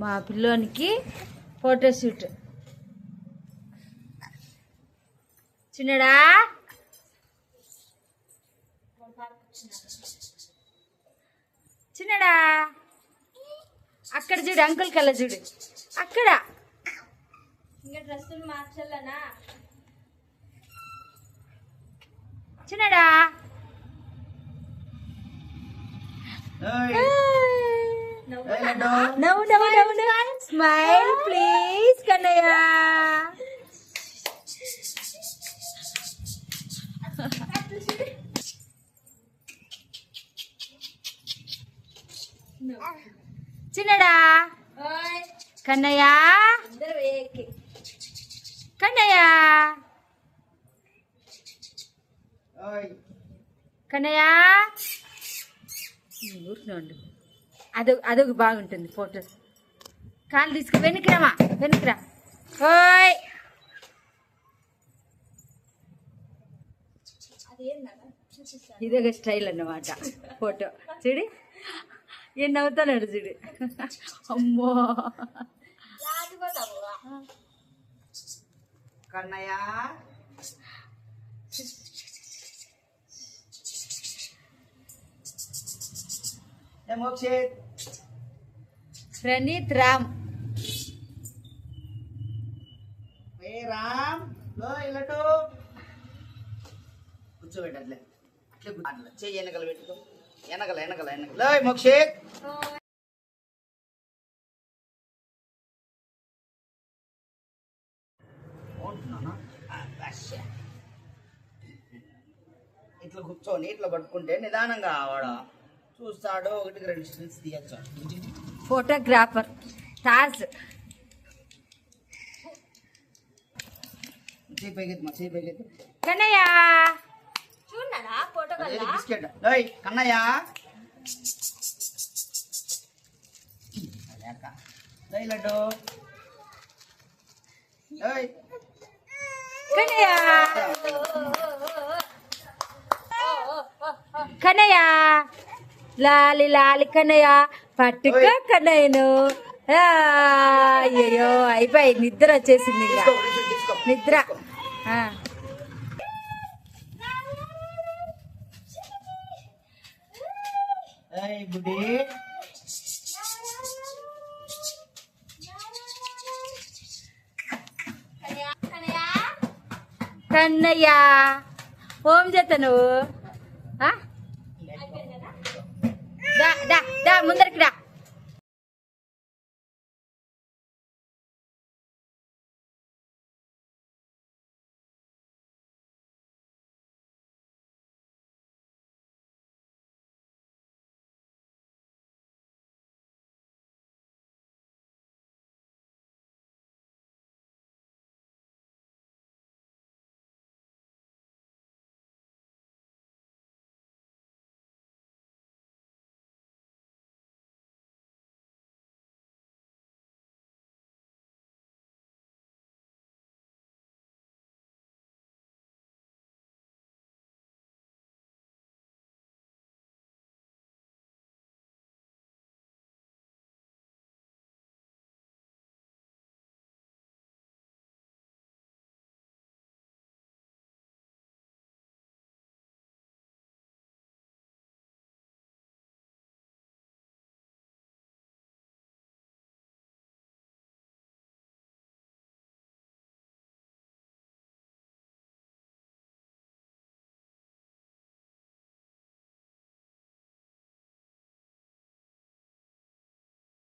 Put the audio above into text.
మా పిల్లోనికి ఫోటోషూట్ చిన్నడా? చిన్నడా? అక్కడ చూడు అంకుల్ కల్లా చూడు. అక్కడ. ఇంకా డ్రెస్సులు మార్చాలనా? చిన్నడా? నవ్వు నవ్వు నవ్వు నవ్వు స్మైల్ ప్లీజ్ కన్నయ్య? చిన్నడా ఓయ్. కన్నయ్య? కన్నయ్య కన్నయ్య ఊరిలో ఉండు అదొ అదొక బాగుంటుంది ఫోటో. కాలు తీసుకు వెనుకరామా వెనుకరా ఓయ్! ఇదొక స్టైల్ అన్నమాట ఫోటో. చూడు. ఏం నవ్వుతాడు చూడు. అమ్మో! కన్నయ్యా ఏ మోక్షిత్ ప్రణీత్ రామ్ రామ్ ఇల్లటు కూర్చోబెట్టట్లే. అట్లే కూర్చో. అట్లా చెయ్యి వెనకలు పెట్టుకో. వెనకల వెనకల మోక్షిత్. ఇట్లా కూర్చొని ఇట్లా పట్టుకుంటే నిదానంగా వాడు చూస్తాడు ఒకటికి రెండు స్టిల్స్ తీయచ్చు ఫోటోగ్రాఫర్ తాజ్ చేయి పైకెత్తు మా చేయి పైకెత్తు కన్నయ్య చూడనా ఫోటో అదేదో కల్లా బిస్కెట్ లోయ్ కన్నయ్య అదే అక్క లోయ్ లడ్డు లోయ్ కన్నయ్య కన్నయ్య లాలి లాలి కన్నయ్య పట్టుకో కన్నయ్యను. ఆ, అయ్యయ్యో అయిపోయి నిద్ర వచ్చేసింది ఇక. నిద్ర. కన్నయ్య ఓం చేత నువ్వు.